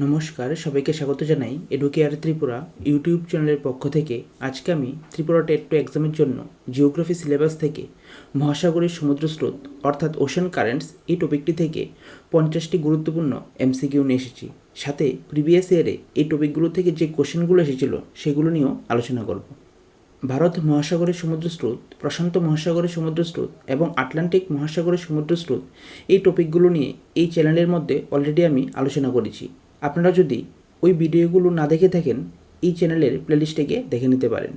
নমস্কার, সবাইকে স্বাগত জানাই এডুকেয়ার ত্রিপুরা ইউটিউব চ্যানেলের পক্ষ থেকে। আজকে আমি ত্রিপুরা টেট টু এক্সামের জন্য জিওগ্রাফি সিলেবাস থেকে মহাসাগরের সমুদ্র স্রোত, অর্থাৎ ওশান কারেন্টস এই টপিকটি থেকে পঞ্চাশটি গুরুত্বপূর্ণ এমসিকিউ নিয়ে এসেছি। সাথে প্রিভিয়াস ইয়ারে এই টপিকগুলো থেকে যে কোশ্চেনগুলো এসেছিল, সেগুলো নিয়েও আলোচনা করব। ভারত মহাসাগরের সমুদ্র স্রোত, প্রশান্ত মহাসাগরের সমুদ্র স্রোত এবং আটলান্টিক মহাসাগরের সমুদ্র স্রোত, এই টপিকগুলো নিয়ে এই চ্যানেলের মধ্যে অলরেডি আমি আলোচনা করেছি। আপনারা যদি ওই ভিডিওগুলো না দেখে থাকেন, এই চ্যানেলের প্লেলিস্টে গিয়ে দেখে নিতে পারেন।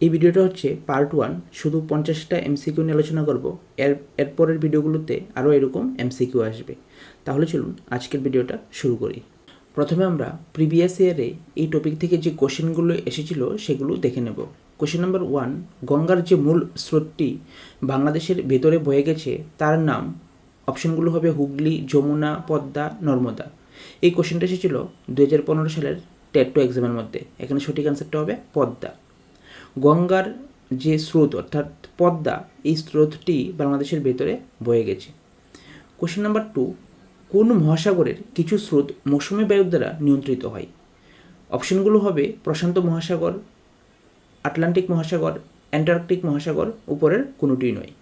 এই ভিডিওটা হচ্ছে পার্ট ওয়ান শুধু পঞ্চাশটা এমসিকিউ নিয়ে আলোচনা করব। এর এরপরের ভিডিওগুলোতে আরও এরকম এমসিকিউ আসবে। তাহলে চলুন আজকের ভিডিওটা শুরু করি। প্রথমে আমরা প্রিভিয়াস ইয়ারে এই টপিক থেকে যে কোশ্চেনগুলো এসেছিল, সেগুলো দেখে নেব। কোশ্চেন নাম্বার ওয়ান গঙ্গার যে মূল স্রোতটি বাংলাদেশের ভেতরে বয়ে গেছে, তার নাম অপশনগুলো হবে হুগলি, যমুনা, পদ্মা, নর্মদা। এই কোশ্চেনটা এসেছিল দু হাজার পনেরো সালের টেট টু এক্সামের মধ্যে। এখানে সঠিক অ্যান্সারটা হবে পদ্মা। গঙ্গার যে স্রোত, অর্থাৎ পদ্মা, এই স্রোতটি বাংলাদেশের ভেতরে বয়ে গেছে। কোশ্চেন নাম্বার টু কোন মহাসাগরের কিছু স্রোত মৌসুমী বায়ুর দ্বারা নিয়ন্ত্রিত হয়? অপশনগুলো হবে প্রশান্ত মহাসাগর, আটলান্টিক মহাসাগর, অ্যান্টার্কটিক মহাসাগর উপরের কোনোটিই নয়।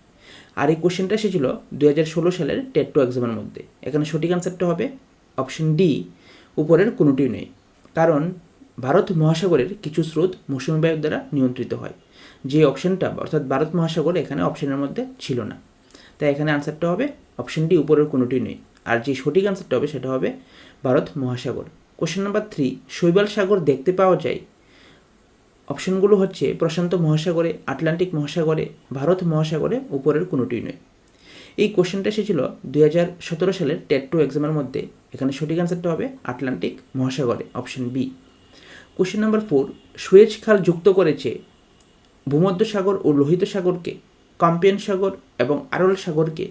আর এই কোশ্চেনটা এসেছিল দু হাজার ষোলো সালের টেট টু এক্সামের মধ্যে। এখানে সঠিক অ্যান্সারটা হবে অপশন ডি, উপরের কোনোটিই নেই। কারণ ভারত মহাসাগরের কিছু স্রোত মৌসুমী বায়ুর দ্বারা নিয়ন্ত্রিত হয়। যে অপশনটা, অর্থাৎ ভারত মহাসাগর এখানে অপশনের মধ্যে ছিল না। তাই এখানে আনসারটা হবে অপশন ডি, উপরের কোনোটি নেই। আর যে সঠিক আনসারটা হবে সেটা হবে ভারত মহাসাগর। কোশ্চেন নাম্বার থ্রি, শৈবাল সাগর দেখতে পাওয়া যায়? অপশনগুলো হচ্ছে প্রশান্ত মহাসাগরে, আটলান্টিক মহাসাগরে, ভারত মহাসাগরে, উপরের কোনোটি নয় এই কোশ্চেনটা এসেছিল দুই হাজার সতেরো সালের টেট টু এক্সামের মধ্যে। এখানে সঠিক অ্যান্সারটা হবে আটলান্টিক মহাসাগরে option B question number four Suez খাল যুক্ত করেছে ভূমধ্য সাগর ও লোহিত সাগরকে, কাম্পিয়ান সাগর এবং আরল সাগরকে।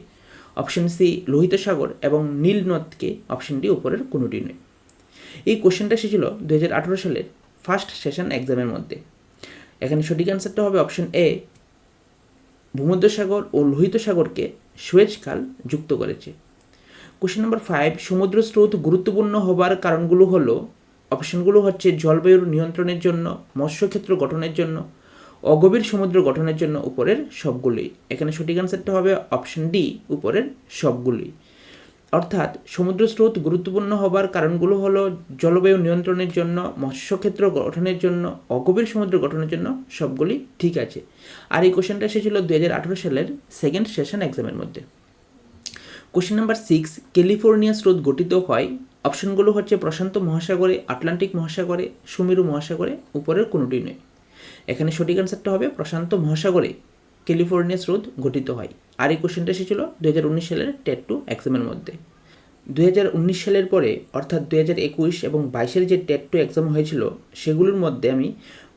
অপশন সি লোহিত সাগর এবং নীল নদকে অপশন ডি উপরের কোনোটি নয়। এই কোশ্চেনটা এসেছিল দু হাজার আঠেরো সালের ফার্স্ট সেশন এক্সামের মধ্যে। এখানে সঠিক অ্যান্সারটা হবে অপশন এ ভূমধ্যসাগর ও লোহিত সাগরকে সুয়েজ খাল যুক্ত করেছে। কোশ্চেন নম্বর ফাইভ সমুদ্র স্রোত গুরুত্বপূর্ণ হবার কারণগুলো হলো, অপশনগুলো হচ্ছে জলবায়ুর নিয়ন্ত্রণের জন্য, মৎস্যক্ষেত্র গঠনের জন্য, অগভীর সমুদ্র গঠনের জন্য উপরের সবগুলি। এখানে সঠিক অ্যান্সারটা হবে অপশন ডি উপরের সবগুলি। অর্থাৎ সমুদ্র স্রোত গুরুত্বপূর্ণ হবার কারণগুলো হলো জলবায়ু নিয়ন্ত্রণের জন্য, মৎস্যক্ষেত্র গঠনের জন্য, অগভীর সমুদ্র গঠনের জন্য সবগুলি ঠিক আছে। আর এই কোশ্চেনটা এসেছিল দু হাজার আঠেরো সালের সেকেন্ড সেশন এক্সামের মধ্যে। কোশ্চেন নাম্বার সিক্স ক্যালিফোর্নিয়া স্রোত গঠিত হয় অপশনগুলো হচ্ছে প্রশান্ত মহাসাগরে, আটলান্টিক মহাসাগরে, সুমেরু মহাসাগরে, উপরের কোনোটি নয়। এখানে সঠিক অ্যান্সারটা হবে প্রশান্ত মহাসাগরে ক্যালিফোর্নিয়া স্রোত গঠিত হয়। আর এই কোশ্চেনটা এসেছিল দু হাজার উনিশ সালের টেট টু এক্সামের মধ্যে। দু হাজার উনিশ সালের পরে, অর্থাৎ দু হাজার একুশ এবং বাইশের যে টেট টু এক্সাম হয়েছিল, সেগুলোর মধ্যে আমি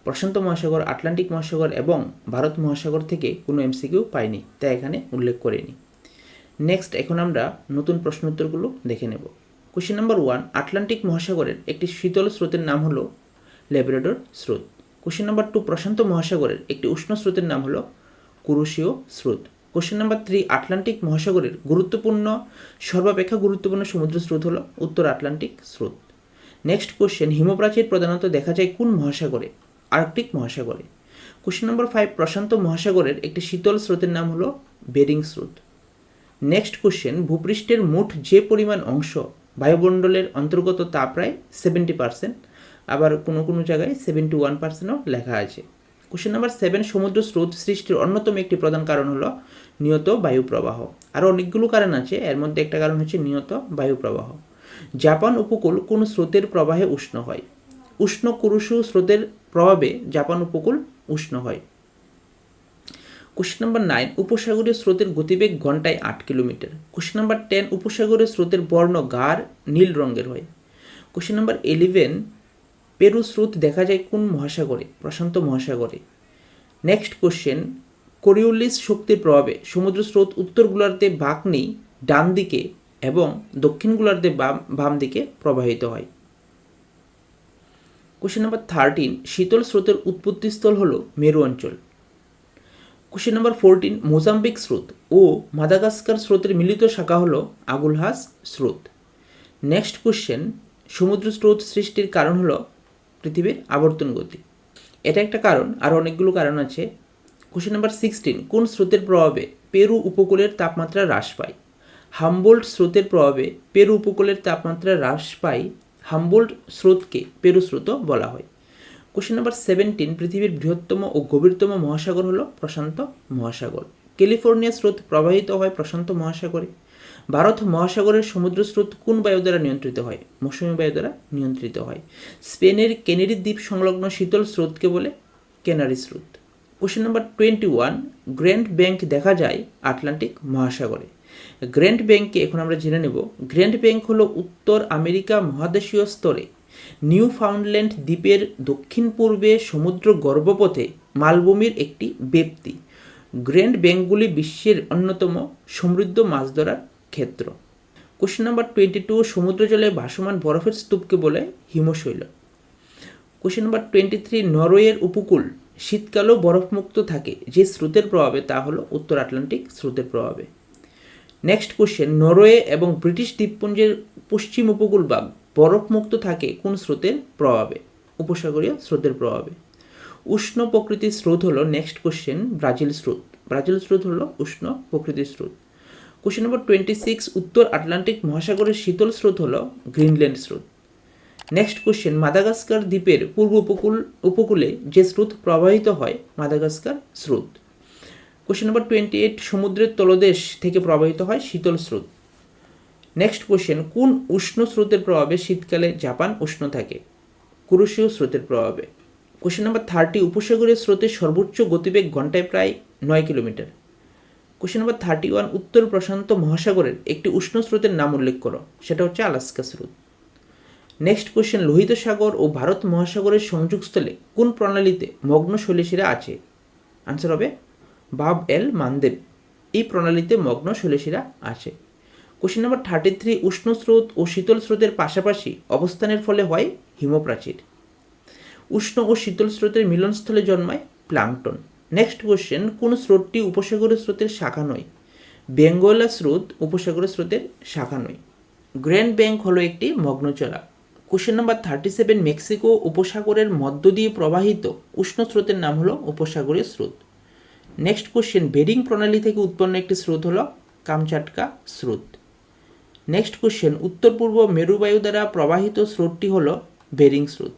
প্রশান্ত মহাসাগর, আটলান্টিক মহাসাগর এবং ভারত মহাসাগর থেকে কোনো এমসিকিউ পাইনি, তাই এখানে উল্লেখ করিনি। নেক্সট এখন আমরা নতুন প্রশ্ন উত্তরগুলো দেখে নেব। কোশ্চেন নাম্বার ওয়ান আটলান্টিক মহাসাগরের একটি শীতল স্রোতের নাম হলো ল্যাব্রাডর স্রোত। কোশ্চেন নাম্বার টু প্রশান্ত মহাসাগরের একটি উষ্ণ স্রোতের নাম হলো কুরুশীয় স্রোত। কোশ্চেন নাম্বার থ্রি আটলান্টিক মহাসাগরের গুরুত্বপূর্ণ সর্বাপেক্ষা গুরুত্বপূর্ণ সমুদ্র স্রোত হলো উত্তর আটলান্টিক স্রোত। নেক্সট কোশ্চেন হিমপ্রাচীর প্রধানত দেখা যায় কোন মহাসাগরে? আর্কটিক মহাসাগরে। কোশ্চেন নাম্বার ফাইভ প্রশান্ত মহাসাগরের একটি শীতল স্রোতের নাম হলো বেরিং স্রোত। নেক্সট কোশ্চেন ভূপৃষ্ঠের মোট যে পরিমাণ অংশ বায়ুমণ্ডলের অন্তর্গত তা প্রায় সেভেন্টি পার্সেন্ট আবার কোনো কোনো জায়গায় সেভেন্টি ওয়ান পার্সেন্টও লেখা আছে। কোশ্চেন নাম্বার সেভেন সমুদ্র স্রোত সৃষ্টির অন্যতম একটি প্রধান কারণ হলো নিয়ত বায়ু প্রবাহ। আরও অনেকগুলো কারণ আছে, এর মধ্যে একটা কারণ হচ্ছে নিয়ত বায়ু প্রবাহ। জাপান উপকূল কোন স্রোতের প্রবাহে উষ্ণ হয়? উষ্ণ কুরুশু স্রোতের প্রভাবে জাপান উপকূল উষ্ণ হয়। কোশ্চেন নাম্বার নাইন উপসাগরীয় স্রোতের গতিবেগ ঘন্টায় আট কিলোমিটার। কোশ্চেন নাম্বার টেন উপসাগরীয় স্রোতের বর্ণ গাঢ় নীল রঙের হয়। কোশ্চেন নাম্বার ইলেভেন পেরু স্রোত দেখা যায় কোন মহাসাগরে? প্রশান্ত মহাসাগরে। নেক্সট কোশ্চেন কোরিওলিস শক্তির প্রভাবে সমুদ্র স্রোত উত্তর গোলার্ধে বাঁক নেই, ডান দিকে এবং দক্ষিণ গোলার্ধে বাম বাম দিকে প্রবাহিত হয়। কোশ্চেন নাম্বার থার্টিন শীতল স্রোতের উৎপত্তিস্থল হল মেরু অঞ্চল। কোশ্চেন নাম্বার ফোরটিন মোজাম্বিক স্রোত ও মাদাগাস্কার স্রোতের মিলিত শাখা হল আগুলহাস স্রোত। নেক্সট কোশ্চেন সমুদ্র স্রোত সৃষ্টির কারণ হলো পৃথিবীর আবর্তন গতি। এটা একটা কারণ, আর অনেকগুলো কারণ আছে। কোশ্চেন নাম্বার সিক্সটিন কোন স্রোতের প্রভাবে পেরু উপকূলের তাপমাত্রা হ্রাস পায়? হামবোল্ট স্রোতের প্রভাবে পেরু উপকূলের তাপমাত্রা হ্রাস পায় হামবোল্ট স্রোতকে পেরু স্রোত বলা হয়। কোশ্চেন নাম্বার সেভেন্টিন পৃথিবীর বৃহত্তম ও গভীরতম মহাসাগর হলো প্রশান্ত মহাসাগর। ক্যালিফোর্নিয়া স্রোত প্রবাহিত হয় প্রশান্ত মহাসাগরে। ভারত মহাসাগরের সমুদ্র স্রোত কোন বায়ু দ্বারা নিয়ন্ত্রিত হয়? মৌসুমী বায়ু দ্বারা নিয়ন্ত্রিত হয়। স্পেনের কেনেরি দ্বীপ সংলগ্ন শীতল স্রোতকে বলে কেনারি স্রোত। Question number twenty one, grand bank দেখা যায় আটলান্টিক মহাসাগরে। গ্র্যান্ড ব্যাংককে এখন আমরা জেনে নেব। গ্র্যান্ড ব্যাংক হলো উত্তর আমেরিকা মহাদেশীয় স্তরে। নিউ ফাউন্ডল্যান্ড দ্বীপের দক্ষিণ পূর্বে সমুদ্র গর্ভপথে মালভূমির একটি ব্যক্তি গ্র্যান্ড ব্যাংকগুলি বিশ্বের অন্যতম সমৃদ্ধ মাছ ধরার ক্ষেত্র। কোশ্চেন নাম্বার টোয়েন্টি টু সমুদ্র জলে ভাসমান বরফের স্তূপকে বলে হিমশৈল। কোশ্চেন নাম্বার টোয়েন্টি থ্রি নরওয়ের উপকূল, শীতকালেও বরফমুক্ত থাকে। যে স্রোতের প্রভাবে তা হলো উত্তর আটলান্টিক স্রোতের প্রভাবে। নেক্সট কোশ্চেন নরওয়ে এবং ব্রিটিশ দ্বীপপুঞ্জের পশ্চিম উপকূল ভাগ বরফমুক্ত থাকে কোন স্রোতের প্রভাবে? উপসাগরীয় স্রোতের প্রভাবে। উষ্ণ প্রকৃতির স্রোত হলো নেক্সট কোশ্চেন ব্রাজিল স্রোত। ব্রাজিল স্রোত হলো উষ্ণ প্রকৃতির স্রোত। কোশ্চেন নম্বর টোয়েন্টি সিক্স উত্তর আটলান্টিক মহাসাগরের শীতল স্রোত হলো গ্রিনল্যান্ড স্রোত নেক্সট কোশ্চেন মাদাগাস্কার দ্বীপের পূর্ব উপকূল, উপকূলে যে স্রোত প্রবাহিত হয় মাদাগাস্কার স্রোত কোশ্চেন নম্বর টোয়েন্টি এইট সমুদ্রের তলদেশ থেকে প্রবাহিত হয় শীতল স্রোত. নেক্সট কোশ্চেন কোন উষ্ণ স্রোতের প্রভাবে শীতকালে জাপান উষ্ণ থাকে? কুরুশীয় স্রোতের প্রভাবে। কোশ্চেন নাম্বার থার্টি উপসাগরীয় স্রোতের সর্বোচ্চ গতিবেগ ঘন্টায় প্রায় নয় kilometre. Question number thirty one উত্তর প্রশান্ত মহাসাগরের একটি উষ্ণ স্রোতের নাম উল্লেখ করো, সেটা হচ্ছে আলাস্কা স্রোত। নেক্সট কোশ্চেন লোহিত সাগর ও ভারত মহাসাগরের সংযোগস্থলে কোন প্রণালীতে মগ্ন শৈলেশীরা আছে? আনসার হবে, বাব এল মানদেব। এই প্রণালীতে মগ্ন শৈলেশীরা আছে। কোশ্চেন নাম্বার থার্টি থ্রি উষ্ণ স্রোত ও শীতল স্রোতের পাশাপাশি অবস্থানের ফলে হয় হিমপ্রাচীর। উষ্ণ ও শীতল স্রোতের মিলনস্থলে জন্মায় প্লাংটন। নেক্সট কোশ্চেন কোন স্রোতটি উপসাগরীয় স্রোতের শাখা নয়? বেঙ্গলা স্রোত উপসাগরীয় স্রোতের শাখা নয়। গ্র্যান্ড ব্যাংক হলো একটি মগ্নচলা। Question number thirty seven Mexico উপসাগরের মধ্য দিয়ে প্রবাহিত উষ্ণ স্রোতের নাম হলো উপসাগরীয় স্রোত। নেক্সট কোশ্চেন বেরিং প্রণালী থেকে উৎপন্ন একটি স্রোত হলো কামচাটকা স্রোত। নেক্সট কোশ্চেন উত্তর পূর্ব মেরুবায়ু দ্বারা প্রবাহিত স্রোতটি হল বেরিং স্রোত।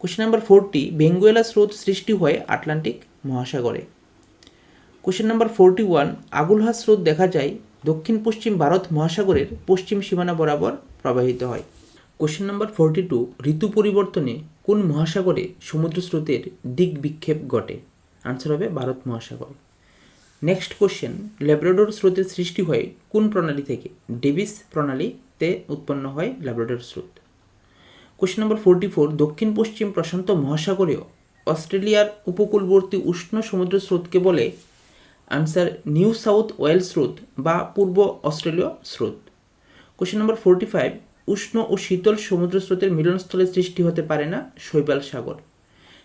কোশ্চেন নাম্বার ফোরটি বেঙ্গুয়েলা স্রোত সৃষ্টি হয় আটলান্টিক মহাসাগরে। Question number forty one Agulhas স্রোত দেখা যায় দক্ষিণ পশ্চিম ভারত মহাসাগরের পশ্চিম সীমানা বরাবর প্রবাহিত হয়। কোশ্চেন নাম্বার ফোরটি টু ঋতু পরিবর্তনে কোন মহাসাগরে সমুদ্র স্রোতের দিক বিক্ষেপ ঘটে? আনসার হবে ভারত মহাসাগর। নেক্সট কোশ্চেন ল্যাব্রাডোর স্রোতের সৃষ্টি হয় কোন প্রণালী থেকে? ডেভিস প্রণালীতে উৎপন্ন হয় ল্যাব্রাডোর স্রোত। কোশ্চেন নম্বর ফোরটি ফোর দক্ষিণ পশ্চিম প্রশান্ত মহাসাগরীয় অস্ট্রেলিয়ার উপকূলবর্তী উষ্ণ সমুদ্র স্রোতকে বলে আনসার নিউ সাউথ ওয়েল স্রোত বা পূর্ব অস্ট্রেলীয় স্রোত। কোশ্চেন নম্বর ফোরটি ফাইভ উষ্ণ ও শীতল সমুদ্র স্রোতের মিলনস্থলে সৃষ্টি হতে পারে না শৈবাল সাগর।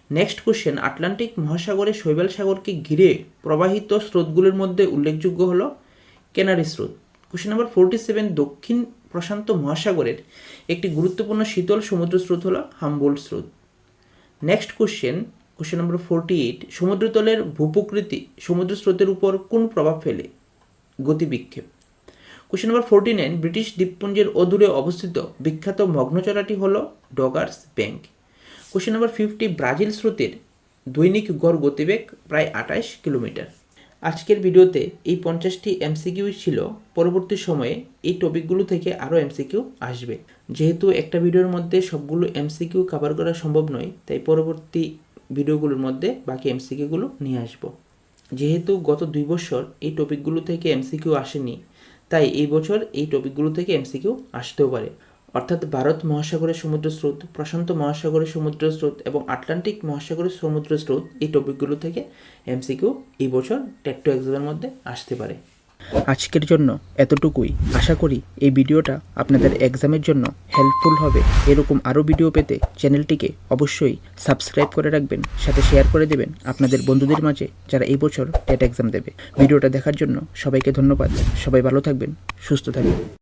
নেক্সট কোশ্চেন আটলান্টিক মহাসাগরে শৈবাল সাগরকে ঘিরে প্রবাহিত স্রোতগুলোর মধ্যে উল্লেখযোগ্য হল কেনারি স্রোত। কোশ্চেন নাম্বার ফোরটি সেভেন দক্ষিণ প্রশান্ত মহাসাগরের একটি গুরুত্বপূর্ণ শীতল সমুদ্র স্রোত হল হামবোল্ট স্রোত। Next question question number forty eight সমুদ্রতলের ভূপ্রকৃতি সমুদ্র স্রোতের উপর কোন প্রভাব ফেলে? গতি বিক্ষেপ। Question number forty nine British দ্বীপপুঞ্জের অদূরে অবস্থিত বিখ্যাত মগ্নচলাটি হল Doggers bank. Question number fifty Brazil স্রোতের দৈনিক গড় গতিবেগ প্রায় আঠাশ কিলোমিটার। আজকের ভিডিওতে এই পঞ্চাশটি এমসিকিউ ছিল। পরবর্তী সময়ে এই টপিকগুলো থেকে আরও এমসিকিউ আসবে। যেহেতু একটা ভিডিওর মধ্যে সবগুলো এমসিকিউ কভার করা সম্ভব নয়, তাই পরবর্তী ভিডিওগুলোর মধ্যে বাকি এমসিকিউগুলো নিয়ে আসব। যেহেতু গত দুই বছর এই টপিকগুলো থেকে এমসিকিউ আসেনি, তাই এই বছর এই টপিকগুলো থেকে এমসিকিউ আসতেও পারে। অর্থাৎ ভারত মহাসাগরের সমুদ্র স্রোত, প্রশান্ত মহাসাগরের সমুদ্র স্রোত এবং আটলান্টিক মহাসাগরের সমুদ্র স্রোত এই টপিকগুলো থেকে এমসিকিউ এই বছর টেট্টো এক্সামের মধ্যে আসতে পারে। আজকের জন্য এতটুকুই। আশা করি এই ভিডিওটা আপনাদের এক্সামের জন্য হেল্পফুল হবে। এরকম আরও ভিডিও পেতে চ্যানেলটিকে অবশ্যই সাবস্ক্রাইব করে রাখবেন, সাথে শেয়ার করে দেবেন আপনাদের বন্ধুদের মাঝে যারা এই বছর টেট এক্সাম দেবে। ভিডিওটা দেখার জন্য সবাইকে ধন্যবাদ। সবাই ভালো থাকবেন, সুস্থ থাকবেন।